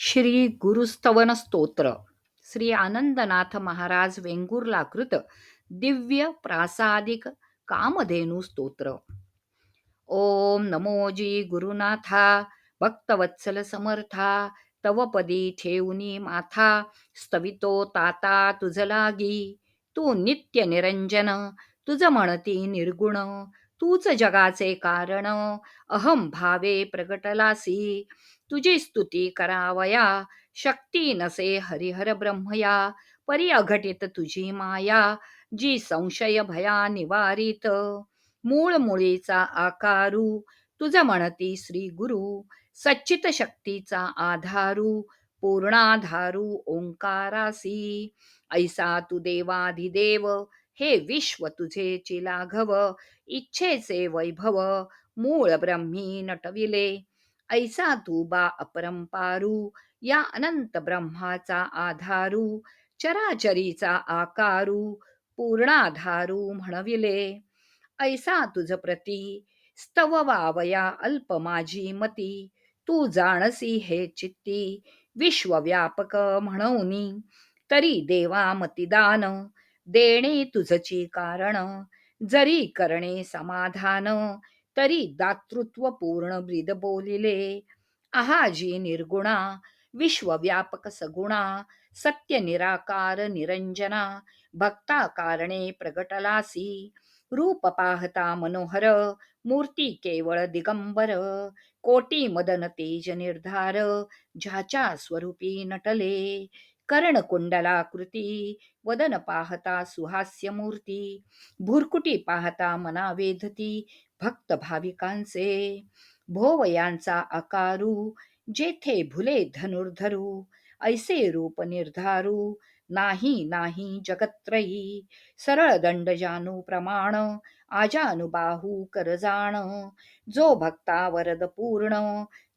श्री गुरुस्तवन स्तोत्र श्री आनंदनाथ महाराज वेंगुर्लाकृत दिव्य प्रासादिक कामधेनु स्तोत्र. ओम नमोजी गुरुनाथा भक्तवत्सल समर्था तव पदी ठेवनी माथा स्तवितो ताता तुझ लागी तू नित्य निरंजन तुझ म्हणती निर्गुण तूच जगाचे कारण अहम भावे प्रगटलासी तुझी स्तुती करावया शक्ती नसे हरिहर ब्रह्मया. परी अघटित तुझी माया जी संशय भया निवारित. मूळ मुळीचा आकारू तुझ म्हणती श्री गुरु. सच्चित शक्तीचा आधारू पूर्णाधारू ओंकारासी. ऐसा तू देवाधिदेव हे विश्व तुझे चिलाघव. इच्छेचे वैभव मूळ ब्रह्मी नटविले. ऐसा तू बा अपरंपारू या अनंत ब्रह्माचा आधारू चराचरीचा आकारू पूर्णाधारू म्हणविले. ऐसा तुझ प्रती स्तव वावया अल्प माझी मती तू जाणसी हे चित्ती विश्वव्यापक म्हणूनी. तरी देवा मतिदान देणे तुझची कारण जरी करणे समाधान तरी दातृत्व पूर्ण ब्रीद बोलिले. आहाजी निर्गुणा विश्वव्यापक सगुणा सत्य निराकार निरंजना भक्ता कारणे प्रगटलासी रूप पाहता मनोहर मूर्ती केवळ दिगंबर कोटी मदन तेज निर्धार ज्याच्या स्वरूपी नटले. कर्णकुंडलाकृती वदन पाहता सुहास्य मूर्ती भुरकुटी पाहता मना वेधती भक्त भाविकांचे भोवयांचा आकारू जेथे भुले धनुर्धरू ऐसे रूप निर्धारू नाही नाही जगत्रयी सरळ दंड जानू प्रमाण आजानुबाहू करजाण जो भक्ता वरद पूर्ण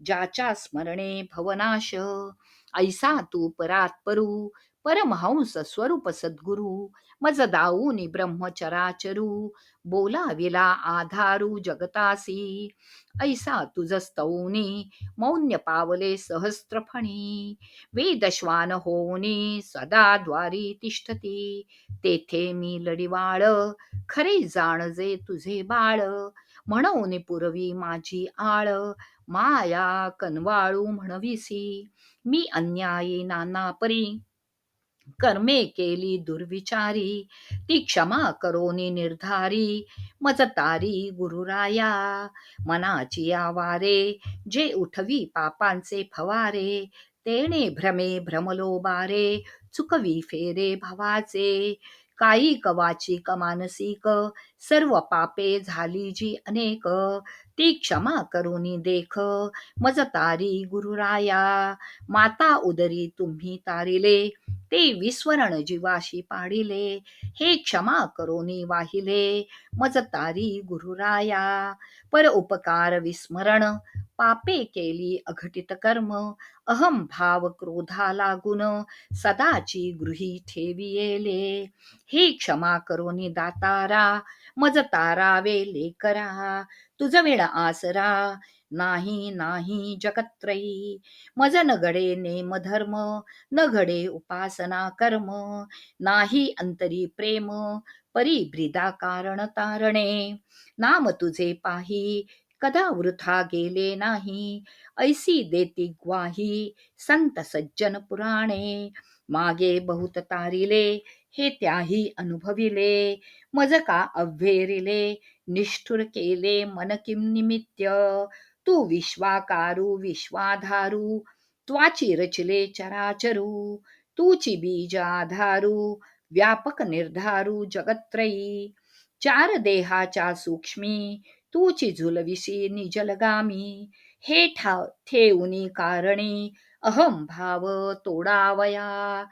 ज्याच्या स्मरणे भवनाश ऐसा तू परात्परु परमहंस स्वरूप सद्गुरु मज दाऊनी ब्रह्मचराचरू बोलाविला आधारू जगतासी ऐसा तुझस्तौनी मौन्य पावले सहस्त्रफणी वेदश्वान होनी सदा द्वारी तिष्ठती तेथे मी लडिवाळ खरे जाणजे तुझे बाळ म्हणून पूर्वी माझी आळ माया कनवाळू म्हणविसी. मी अन्यायी नाना परी कर्मे केली दुर्विचारी. ती क्षमा करोनी निर्धारी. मजतारी गुरुराया. मनाची आवारे. जे उठवी पापांचे फवारे. तेणे भ्रमे भ्रमलो बारे चुकवी फेरे भवाचे. कायिक वाचिक मानसिक सर्व पापे झाली जी अनेक. ती क्षमा करुनी देख मज तारी गुरुराया माता उदरी तुम्ही तारिले ते विस्वरण जीवाशी पाडिले हे क्षमा करोनी वाहिले मज तारी गुरुराया पर उपकार विस्मरण पापे केली अघटित कर्म अहम भाव क्रोधा लागून सदाची गृही ठेवियेले. हे क्षमा करोनी दातारा मज तारावे लेकरा तुझ वेळ आसरा नाही नाही जगत्रयी मज न घडे नेम धर्म न घडे उपासना कर्म. नाही अंतरी प्रेम परी ब्रिदा कारण तारणे. नाम तुझे पाही कदा वृथा गेले नाही? ऐसी देती ग्वाही संत सज्जन पुराणे. मागे बहुत तारिले हे त्याही अनुभविले. मज का अव्हेरिले निष्ठुर केले मन किम निमित्य? तू विश्वाकारू विश्वाधारू त्वाची रचिले चराचरू. तूची बीज आधारू व्यापक निर्धारू जगत्रयी चार देहाच्या सूक्ष्मी तूची झुलविसी निजलगामी हे ठा ठेवणी कारणी अहम भाव तोडावया.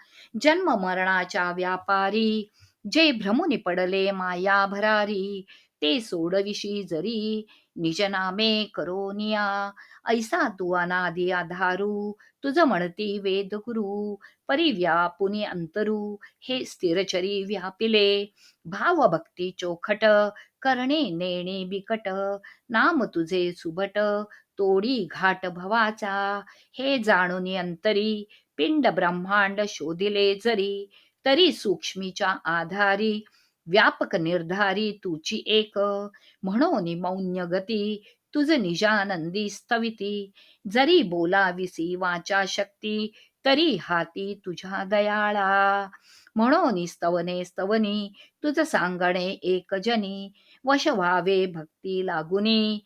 जन्म मरणाच्या व्यापारी जे भ्रमुनी पडले माया भरारी ते सोडविशी जरी निजनामे करोनिया. ऐसा तू अनादि आधारू तुझ म्हणती वेद गुरु परिव्यापुनी अंतरू हे स्थिरचरी व्यापिले. भाव भक्ती चोखट करणे नेणे बिकट नाम तुझे सुबट तोडी घाट भवाचा. हे जाणून अंतरी पिंड ब्रह्मांड शोधिले जरी तरी सूक्ष्मीच्या आधारी व्यापक निर्धारी तुची एक. म्हणून मौन्य गती तुझ निजानंदी स्तविती जरी बोलाविसी वाचा शक्ती तरी हाती तुझ्या दयाळा. म्हणून स्तवने स्तवनी तुझ सांगणे एक जनी. वश व्हावे भक्ती लागुनी.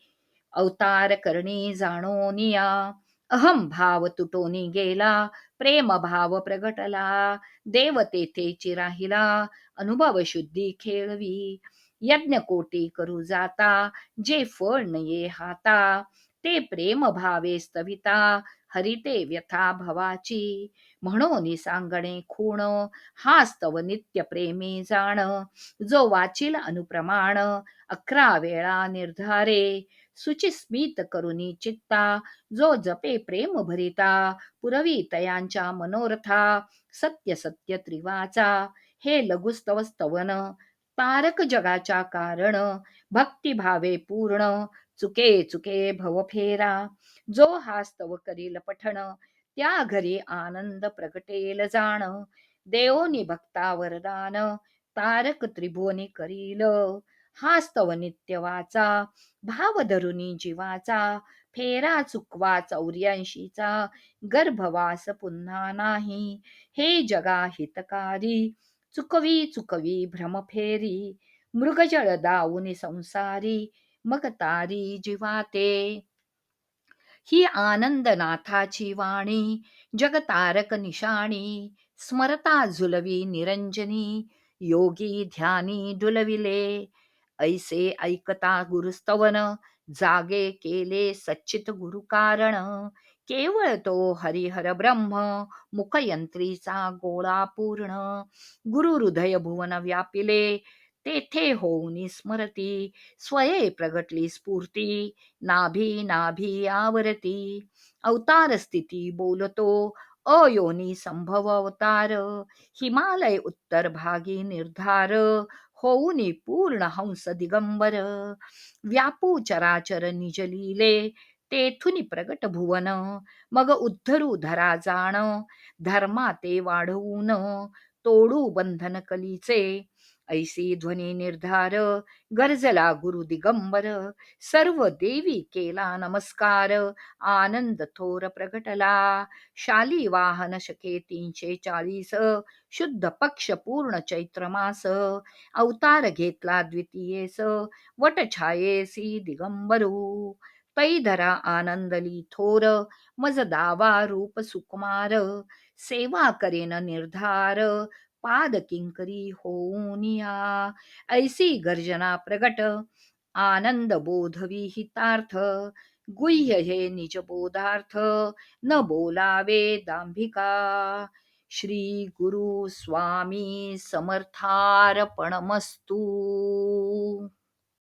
अवतार करणी जाणोनिया अहम भाव तुटोनी गेला प्रेम भाव प्रगटला. देव तेथे राहिला अनुभव शुद्धी खेळवी. यज्ञ कोटी करू जाता जे फळ नये हाता ते प्रेम भावे स्तविता हरिते व्यथा भवाची. म्हणून सांगणे खूण हा स्तव नित्य प्रेमी जाण. जो वाचिल अनुप्रमाण अकरा वेळा निर्धारे. सुचिस्मित करुनी चित्ता जो जपे प्रेम भरिता पुरवी तयांच्या मनोरथा सत्य सत्य त्रिवाचा. हे लघुस्तव स्तवन तारक जगाच्या कारण. भक्तिभावे पूर्ण. चुके चुके भव फेरा. जो हास्तव करील पठण त्या घरी आनंद प्रगटेल जाण. देवोनी भक्ता वरदान तारक त्रिभुवनी करील. हास्तव नित्य वाचा भाव धरुनी जीवाचा. फेरा चुकवा चौऱ्याऐंशीचा गर्भवास पुन्हा नाही. हे जगा हितकारी चुकवी चुकवी भ्रमफेरी मृगजळ दाऊनी संसारी मग तारी जीवाते. ही आनंदनाथाची वाणी जगतारक निशाणी स्मरता झुलवी निरंजनी योगी ध्यानी डुलविले. ऐसे ऐकता गुरुस्तवन जागे केले सच्चित गुरुकारण. केवळ तो हरिहर ब्रह्म मुखयंत्रीचा गोळा पूर्ण गुरु हृदय भुवन व्यापिले तेथे होऊन स्मरती स्वये प्रगटली स्फूर्ती नाभी नाभी आवरती. अवतार स्थिती बोलतो अयोनी संभव अवतार हिमालय उत्तर भागी निर्धार होऊनी पूर्ण हंस दिगंबर. व्यापू चराचर निजलीले तेथुनी प्रगट भुवन मग उद्धरू धरा जाण धर्मा ते वाढवून तोडू बंधन कलीचे. ऐसी ध्वनी निर्धार गरजला गुरु दिगंबर. सर्व देवी केला नमस्कार आनंद थोर प्रगटला. शाली वाहन शके तीनशे चाळीस शुद्ध पक्ष पूर्ण चैत्र मास. अवतार घेतला द्वितीयेस वट छायेसी दिगंबरू. पैधरा आनंदली थोर मज दावा रूप सुकुमार सेवा करेन निर्धार पाद किंकरी होऊनिया ऐसी गर्जना प्रगट आनंद बोधवी हितार्थ गुह्य हे निज बोधार्थ न बोलावे दांभिका। श्री गुरु स्वामी समर्थार्पणमस्तू।